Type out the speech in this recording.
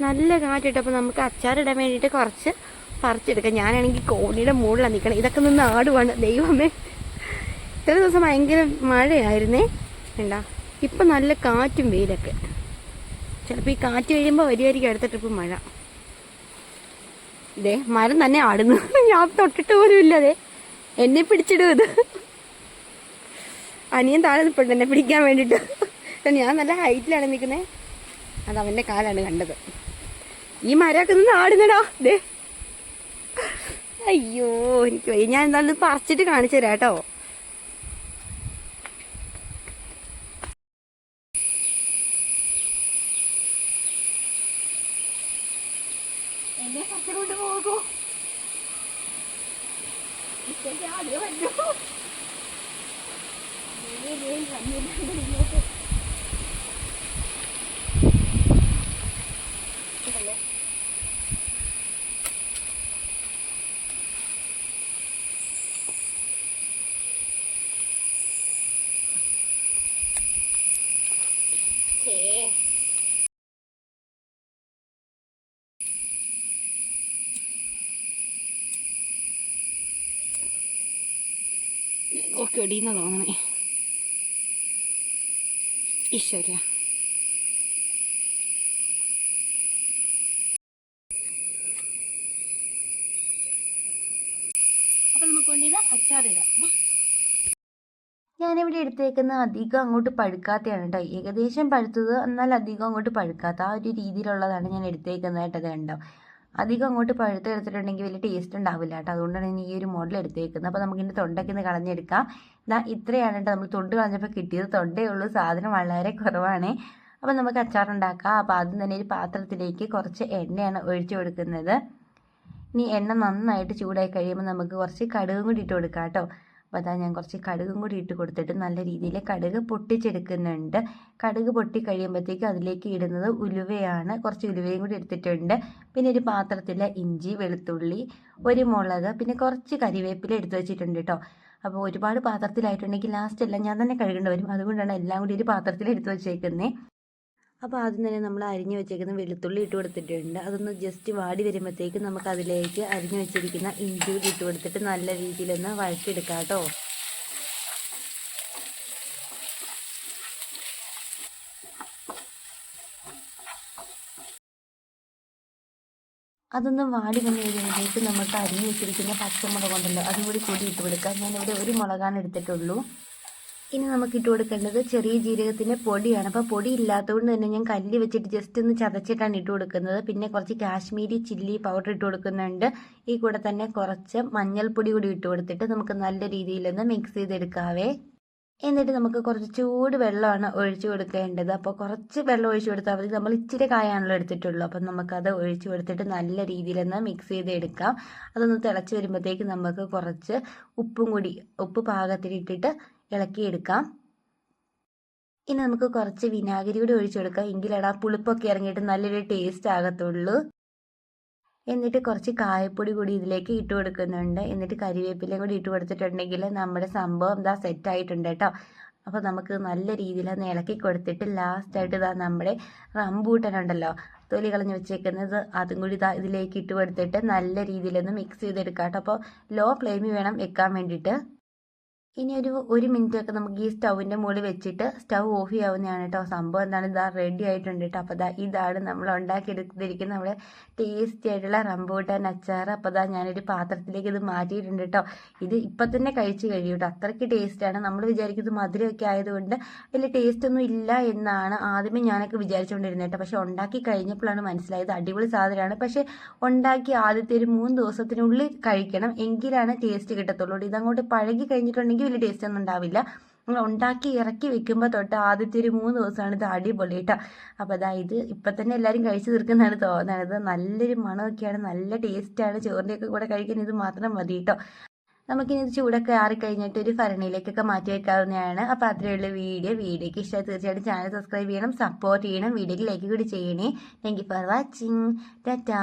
നല്ല കാറ്റിട്ടപ്പോൾ നമുക്ക് അച്ചാറിടാൻ വേണ്ടിയിട്ട് കുറച്ച് പറിച്ചെടുക്കാം. ഞാനാണെങ്കിൽ കോണിയുടെ മുകളിലാണ് നിൽക്കണം ഇതൊക്കെ നിന്ന് ആടുവാണ്. ദൈവമേ. ഇത്ര ദിവസം ഭയങ്കര മഴയായിരുന്നേ. വേണ്ട ഇപ്പം നല്ല കാറ്റും വെയിലൊക്കെ. ചിലപ്പോൾ ഈ കാറ്റ് കഴിയുമ്പോൾ വരുമായിരിക്കും അടുത്ത ട്രിപ്പ് മഴ. ഇതേ മരം തന്നെ ആടുന്നു. ഞാൻ തൊട്ടിട്ട് പോലും ഇല്ലതേ എന്നെ പിടിച്ചിടും ഇത്? അനിയൻ താഴെ നിൽപ്പുണ്ട് എന്നെ പിടിക്കാൻ വേണ്ടിയിട്ട്. ഞാൻ നല്ല ഹൈറ്റിലാണ് നിൽക്കുന്നത് അത് അവന്റെ കാലാണ് കണ്ടത്. ഈ മരമൊക്കെ നിന്ന് ആടുന്നടാ ദേ. അയ്യോ എനിക്ക് വയ്യ. ഞാൻ എന്തായാലും പറിച്ചിട്ട് കാണിച്ചു തരാം കേട്ടോ. എന്നെ പറിച്ചുകൊണ്ട് പോകൂ ഇതൊക്കെ ആദ്യം വന്നു? ഒക്കെ ഇടീന്ന് തോന്നണേ. ഈശ്വര അപ്പൊ നമുക്ക് വേണ്ടിയത് അച്ചാറിടാം. ഞാനിവിടെ എടുത്തേക്കുന്ന അധികം അങ്ങോട്ട് പഴുക്കാത്തയാണ് കേട്ടോ. ഏകദേശം പഴുത്തത് എന്നാൽ അധികം അങ്ങോട്ട് പഴുക്കാത്ത ആ ഒരു രീതിയിലുള്ളതാണ് ഞാൻ എടുത്തേക്കുന്നത് കേട്ടോ അത് കണ്ടോ. അധികം അങ്ങോട്ട് പഴുത്ത് എടുത്തിട്ടുണ്ടെങ്കിൽ വലിയ ടേസ്റ്റ് ഉണ്ടാവില്ല കേട്ടോ. അതുകൊണ്ടാണ് ഞാൻ ഈ ഒരു മോഡൽ എടുത്തേക്കുന്നത്. അപ്പോൾ നമുക്ക് ഇതിന്റെ തൊണ്ടൊക്കെ ഒന്ന് കളഞ്ഞെടുക്കാം. ഇതാ ഇത്രയാണ് കേട്ടോ. നമ്മൾ തൊണ്ട് കളഞ്ഞപ്പോൾ കിട്ടിയത് തൊണ്ടേ ഉള്ളൂ. സാധനം വളരെ കുറവാണ്. അപ്പോൾ നമുക്ക് അച്ചാറുണ്ടാക്കാം അപ്പോൾ ആദ്യം തന്നെ ഒരു പാത്രത്തിലേക്ക് കുറച്ച് എണ്ണയാണ് ഒഴിച്ചു കൊടുക്കുന്നത്. ഇനി എണ്ണ നന്നായിട്ട് ചൂടായി കഴിയുമ്പോൾ നമുക്ക് കുറച്ച് കടുകും കൂടി ഇട്ട് കൊടുക്കാം കേട്ടോ. അപ്പോൾ അതാ ഞാൻ കുറച്ച് കടുകും കൂടി ഇട്ട് കൊടുത്തിട്ട് നല്ല രീതിയിൽ കടുക് പൊട്ടിച്ചെടുക്കുന്നുണ്ട്. കടുക് പൊട്ടി കഴിയുമ്പോഴത്തേക്ക് അതിലേക്ക് ഇടുന്നത് ഉലുവയാണ്. കുറച്ച് ഉലുവയും കൂടി എടുത്തിട്ടുണ്ട്. പിന്നെ ഒരു പാത്രത്തിൽ ഇഞ്ചി വെളുത്തുള്ളി ഒരു മുളക് പിന്നെ കുറച്ച് കരിവേപ്പില എടുത്തു വെച്ചിട്ടുണ്ട് കേട്ടോ അപ്പോൾ ഒരുപാട് പാത്രത്തിലായിട്ടുണ്ടെങ്കിൽ ലാസ്റ്റ് എല്ലാം ഞാൻ തന്നെ കഴുകേണ്ടി വരും. അതുകൊണ്ടാണ് എല്ലാം കൂടി ഒരു പാത്രത്തിൽ എടുത്തു വെച്ചേക്കുന്നത് അപ്പോൾ ആദ്യം തന്നെ നമ്മൾ അരിഞ്ഞു വെച്ചേക്കുന്ന വെളുത്തുള്ളി ഇട്ട് കൊടുത്തിട്ടുണ്ട്. അതൊന്ന് ജസ്റ്റ് വാടി വരുമ്പോഴത്തേക്ക് നമുക്ക് അതിലേക്ക് അരിഞ്ഞു വെച്ചിരിക്കുന്ന ഇഞ്ചി ഇട്ട് കൊടുത്തിട്ട് നല്ല രീതിയിലൊന്ന് വഴറ്റിയെടുക്കാം കേട്ടോ. അതൊന്ന് വാടി വന്നു കഴിയുമ്പോഴേക്ക് നമുക്ക് അരിഞ്ഞു വെച്ചിരിക്കുന്ന പച്ചമുളക് കൊണ്ടല്ലോ അതും കൂടി കൂടി ഇട്ട് കൊടുക്കാം. ഞാനിവിടെ ഒരു മുളകാണ് എടുത്തിട്ടുള്ളൂ. ഇനി നമുക്ക് ഇട്ട് കൊടുക്കേണ്ടത് ചെറിയ ജീരകത്തിന്റെ പൊടിയാണ്. അപ്പോൾ പൊടി ഇല്ലാത്തതുകൊണ്ട് തന്നെ ഞാൻ കല്ല് വെച്ചിട്ട് ജസ്റ്റ് ഒന്ന് ചതച്ചിട്ടാണ് ഇട്ട് കൊടുക്കുന്നത്. പിന്നെ കുറച്ച് കാശ്മീരി ചില്ലി പൗഡർ ഇട്ട് കൊടുക്കുന്നുണ്ട്. ഈ കൂടെ തന്നെ കുറച്ച് മഞ്ഞൾപ്പൊടി കൂടി ഇട്ട് കൊടുത്തിട്ട് നമുക്ക് നല്ല രീതിയിലൊന്ന് മിക്സ് ചെയ്തെടുക്കാവേ. എന്നിട്ട് നമുക്ക് കുറച്ച് ചൂട് വെള്ളമാണ് ഒഴിച്ചു കൊടുക്കേണ്ടത്. അപ്പോൾ കുറച്ച് വെള്ളം ഒഴിച്ചു കൊടുത്താൽ മതി. നമ്മൾ ഇച്ചിരി കായാണല്ലോ എടുത്തിട്ടുള്ളൂ. അപ്പം നമുക്കത് ഒഴിച്ചു കൊടുത്തിട്ട് നല്ല രീതിയിലൊന്ന് മിക്സ് ചെയ്തെടുക്കാം. അതൊന്ന് തിളച്ച് വരുമ്പോഴത്തേക്ക് നമുക്ക് കുറച്ച് ഉപ്പും കൂടി ഉപ്പ് പാകത്തിലിട്ടിട്ട് ഇളക്കിയെടുക്കാം. ഇനി നമുക്ക് കുറച്ച് വിനാഗിരി കൂടി ഒഴിച്ചു കൊടുക്കാം. പുളിപ്പൊക്കെ ഇറങ്ങിയിട്ട് നല്ലൊരു ടേസ്റ്റ് ആകത്തുള്ളൂ. എന്നിട്ട് കുറച്ച് കായപ്പൊടി കൂടി ഇതിലേക്ക് ഇട്ട് കൊടുക്കുന്നുണ്ട്. എന്നിട്ട് കരിവേപ്പിലയും കൂടി ഇട്ട് കൊടുത്തിട്ടുണ്ടെങ്കിൽ നമ്മുടെ സംഭവം ഇതാ സെറ്റ് ആയിട്ടുണ്ട് കേട്ടോ. അപ്പോൾ നമുക്ക് നല്ല രീതിയിൽ ഒന്ന് ഇളക്കി കൊടുത്തിട്ട് ലാസ്റ്റായിട്ട് ഇതാ നമ്മുടെ റംബൂട്ടനുണ്ടല്ലോ തൊലി കളഞ്ഞ് വെച്ചേക്കുന്നത് അതും കൂടി ഇതാ ഇതിലേക്ക് ഇട്ട് കൊടുത്തിട്ട് നല്ല രീതിയിലൊന്ന് മിക്സ് ചെയ്തെടുക്കാം കേട്ടോ. അപ്പോൾ ലോ ഫ്ലെയിമിൽ വേണം വെക്കാൻ വേണ്ടിയിട്ട്. ഇനി ഒരു ഒരു മിനിറ്റ് ഒക്കെ നമുക്ക് ഈ സ്റ്റൗവിന്റെ മുകളിൽ വെച്ചിട്ട് സ്റ്റൗ ഓഫ് ചെയ്യാവുന്നതാണ് കേട്ടോ. സംഭവം എന്താണ്? ഇതാ റെഡി ആയിട്ടുണ്ട് കേട്ടോ. അപ്പോൾ ഇതാ ഇതാണ് നമ്മൾ ഉണ്ടാക്കിയെടുത്തിരിക്കുന്ന നമ്മുടെ ടേസ്റ്റി ആയിട്ടുള്ള റംബൂട്ടാൻ അച്ചാർ അപ്പോൾ ഇതാ ഞാനൊരു പാത്രത്തിലേക്ക് ഇത് മാറ്റിയിട്ടുണ്ട് കേട്ടോ. ഇത് ഇപ്പം തന്നെ കഴിച്ച് കഴിയും കേട്ടോ. അത്രയ്ക്ക് ടേസ്റ്റാണ് നമ്മൾ വിചാരിക്കുന്നത് മധുരമൊക്കെ ആയതുകൊണ്ട് വലിയ ടേസ്റ്റ് ഒന്നും ഇല്ല എന്നാണ് ആദ്യമേ ഞാനൊക്കെ വിചാരിച്ചുകൊണ്ടിരുന്നത് കേട്ടോ. പക്ഷേ ഉണ്ടാക്കി കഴിഞ്ഞപ്പോഴാണ് മനസ്സിലായത്. അടിപൊളി സാധനമാണ്. പക്ഷേ ഉണ്ടാക്കി ആദ്യത്തെ ഒരു മൂന്ന് ദിവസത്തിനുള്ളിൽ കഴിക്കണം. എങ്കിലാണ് ടേസ്റ്റ് കിട്ടത്തുള്ളൂ. ഇതങ്ങോട്ട് പഴകി കഴിഞ്ഞിട്ടുണ്ടെങ്കിൽ വലിയ ടേസ്റ്റ് ഒന്നും ഉണ്ടാവില്ല. നമ്മൾ ഉണ്ടാക്കി ഇറക്കി വെക്കുമ്പോൾ തൊട്ട് ആദ്യത്തെ ഒരു മൂന്ന് ദിവസമാണ് ഇത് അടിപൊളി കേട്ടോ അപ്പോൾ അതായത് ഇപ്പം തന്നെ എല്ലാവരും കഴിച്ചു തീർക്കുന്നതാണ് തോന്നുന്നത് നല്ലൊരു മണമൊക്കെയാണ് നല്ല ടേസ്റ്റാണ് ചോറിന്റെയൊക്കെ കൂടെ കഴിക്കാൻ ഇത് മാത്രം മതി കേട്ടോ നമുക്കിനി ഇത് ചൂടൊക്കെ ആറിക്കഴിഞ്ഞിട്ട് ഒരു ഭരണിയിലേക്കൊക്കെ മാറ്റി വെക്കാവുന്നതാണ്. അപ്പോൾ അത്രയുള്ള വീഡിയോ. വീഡിയോയ്ക്ക് ഇഷ്ടമായി തീർച്ചയായിട്ടും ചാനൽ സബ്സ്ക്രൈബ് ചെയ്യണം സപ്പോർട്ട് ചെയ്യണം വീഡിയോക്ക് ലൈക്ക് കൂടി ചെയ്യണേ. Thank for watching Tata